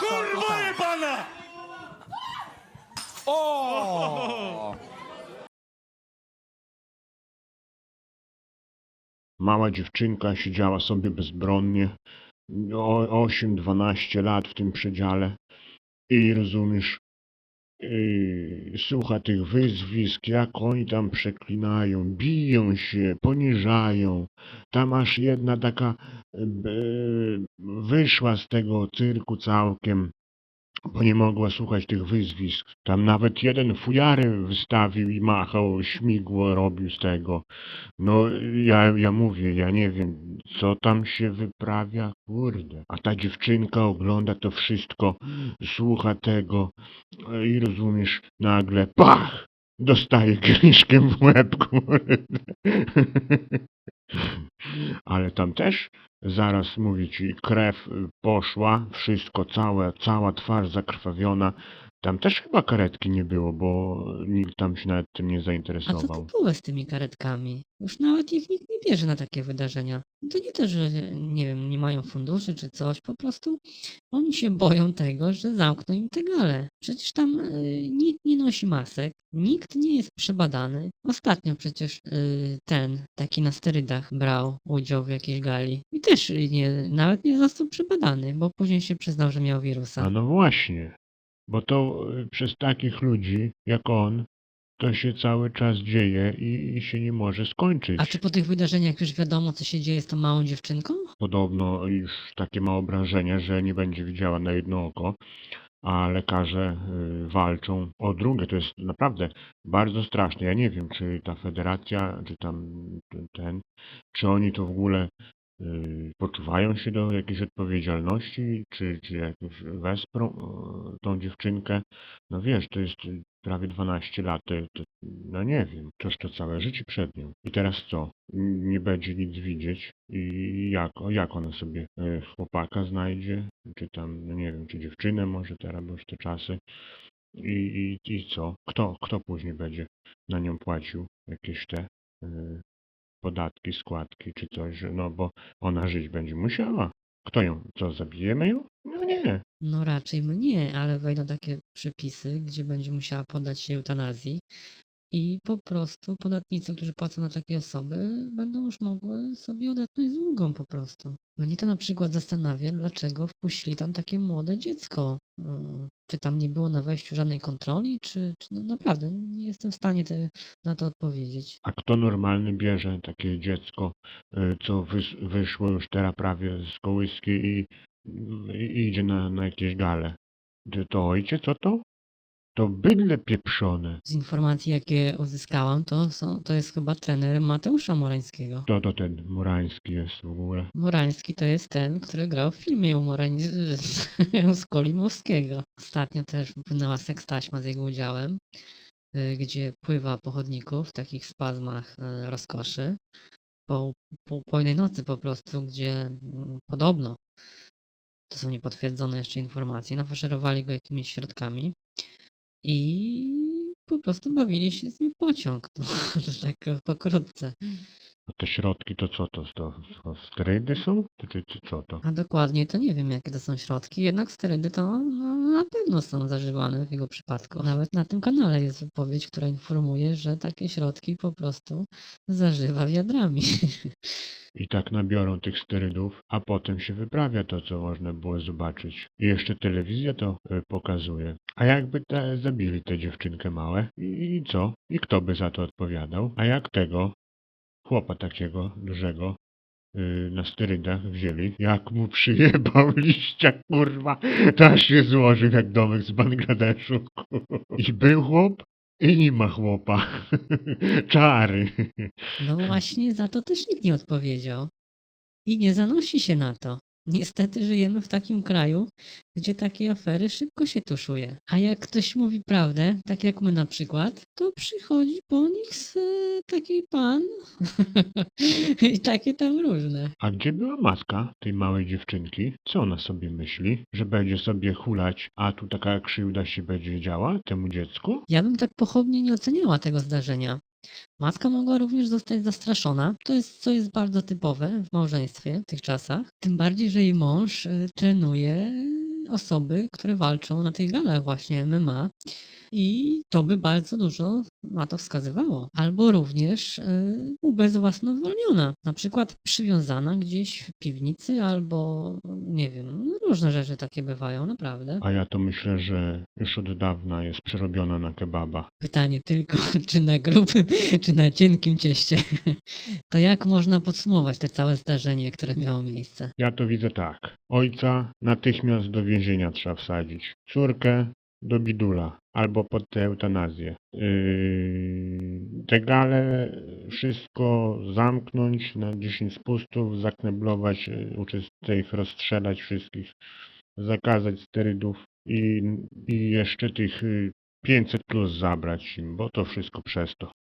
Kurwa jebana! O! Mała dziewczynka siedziała sobie bezbronnie, o 8-12 lat w tym przedziale i rozumiesz, słucha tych wyzwisk, jak oni tam przeklinają, biją się, poniżają. Tam aż jedna taka yy, wyszła z tego cyrku całkiem, bo nie mogła słuchać tych wyzwisk. Tam nawet jeden fujary wystawił i machał, śmigło robił z tego. No, ja, ja mówię, ja nie wiem, co tam się wyprawia, kurde. A ta dziewczynka ogląda to wszystko, słucha tego i rozumiesz, nagle pach! Dostaje kieliszkiem w łeb, kurde. Ale tam też zaraz mówię ci, krew poszła, wszystko całe, cała twarz zakrwawiona. Tam też chyba karetki nie było, bo nikt tam się nawet tym nie A co zainteresował. było z tymi karetkami? Już nawet ich nikt bierze na takie wydarzenia. To nie to, że nie wiem, nie mają funduszy czy coś, po prostu oni się boją tego, że zamkną im te gale. Przecież tam y, nikt nie nosi masek, nikt nie jest przebadany. Ostatnio przecież y, ten, taki na sterydach brał udział w jakiejś gali i też nie, nawet nie został przebadany, bo później się przyznał, że miał wirusa. A no właśnie, bo to y, przez takich ludzi jak on, to się cały czas dzieje i, i się nie może skończyć. A czy po tych wydarzeniach już wiadomo, co się dzieje z tą małą dziewczynką? Podobno już takie ma obrażenia, że nie będzie widziała na jedno oko, a lekarze y, walczą o drugie. To jest naprawdę bardzo straszne. Ja nie wiem, czy ta federacja, czy tam ten- czy oni to w ogóle poczuwają się do jakiejś odpowiedzialności, czy, czy jakoś wesprą y, tą dziewczynkę. No wiesz, to jest y, prawie 12 lat, to, no nie wiem, toż to całe życie przed nią. I teraz co? Nie będzie nic widzieć i jak, jak ona sobie e, chłopaka znajdzie, czy tam, no nie wiem, czy dziewczynę może teraz, bo już te czasy. I, i, I co? Kto, kto później będzie na nią płacił jakieś te podatki, składki czy coś, no bo ona żyć będzie musiała. Kto ją? Co, zabijemy ją? No nie. No raczej mnie, ale wejdą takie przepisy, gdzie będzie musiała poddać się eutanazji i po prostu podatnicy, którzy płacą na takie osoby, będą już mogły sobie odetchnąć z ulgą po prostu. Mnie to na przykład zastanawia, dlaczego wpuścili tam takie młode dziecko. Mm, Czy tam nie było na wejściu żadnej kontroli, czy, czy no naprawdę nie jestem w stanie te, na to odpowiedzieć. A kto normalny bierze takie dziecko, y, co wys, wyszło już teraz prawie z kołyski i, i idzie na, na jakieś gale? To, to ojciec, co to? To bydle pieprzone. Z informacji, jakie uzyskałam, to, są, to jest chyba trener Mateusza Morańskiego. Kto to ten Murański jest w ogóle? Morański to jest ten, który grał w filmie u Morań z Kolimowskiego. Ostatnio też wypłynęła sekstaśma z jego udziałem, y, gdzie pływa po chodniku w takich spazmach y, rozkoszy. Po, po, po jednej nocy po prostu, gdzie mm, podobno, to są niepotwierdzone jeszcze informacje, nafaszerowali go jakimiś środkami i po prostu bawili się z nim w pociąg. No, tak pokrótce. A te środki to co to? To, to sterydy są? Czy, czy, czy co to? A dokładnie to nie wiem, jakie to są środki, jednak sterydy to no, na pewno są zażywane w jego przypadku. Nawet na tym kanale jest wypowiedź, która informuje, że takie środki po prostu zażywa wiadrami. I tak nabiorą tych sterydów, a potem się wyprawia to, co można było zobaczyć. I jeszcze telewizja to y, pokazuje. A jakby te, zabili tę dziewczynkę małe? I, I co? I kto by za to odpowiadał? A jak tego chłopa takiego dużego y, na sterydach wzięli? Jak mu przyjebał liścia, kurwa, to się złożył jak domek z Bangladeszu. I był chłop, i nie ma chłopa. Czary. No właśnie, za to też nikt nie odpowiedział. I nie zanosi się na to. Niestety żyjemy w takim kraju, gdzie takie afery szybko się tuszuje. A jak ktoś mówi prawdę, tak jak my na przykład, to przychodzi po nich z, e, taki pan i takie tam różne. A gdzie była matka tej małej dziewczynki? Co ona sobie myśli? Że będzie sobie hulać, a tu taka krzywda się będzie działa temu dziecku? Ja bym tak pochopnie nie oceniała tego zdarzenia. Matka mogła również zostać zastraszona, to jest, co jest bardzo typowe w małżeństwie w tych czasach. Tym bardziej, że jej mąż y, trenuje osoby, które walczą na tych galach właśnie MMA. I to by bardzo dużo na to wskazywało. Albo również y, ubezwłasnowolniona, na przykład przywiązana gdzieś w piwnicy, albo nie wiem, no różne rzeczy takie bywają, naprawdę. A ja to myślę, że już od dawna jest przerobiona na kebaba. Pytanie tylko, czy na grubym, czy na cienkim cieście. To jak można podsumować te całe zdarzenie, które miało miejsce? Ja to widzę tak. Ojca natychmiast do więzienia trzeba wsadzić. Córkę do bidula albo pod tę eutanazję. Yy, te gale wszystko zamknąć na 10 spustów, zakneblować, yy, uczestnicy ich rozstrzelać wszystkich, zakazać sterydów i, i jeszcze tych yy, 500 plus zabrać im, bo to wszystko przez to.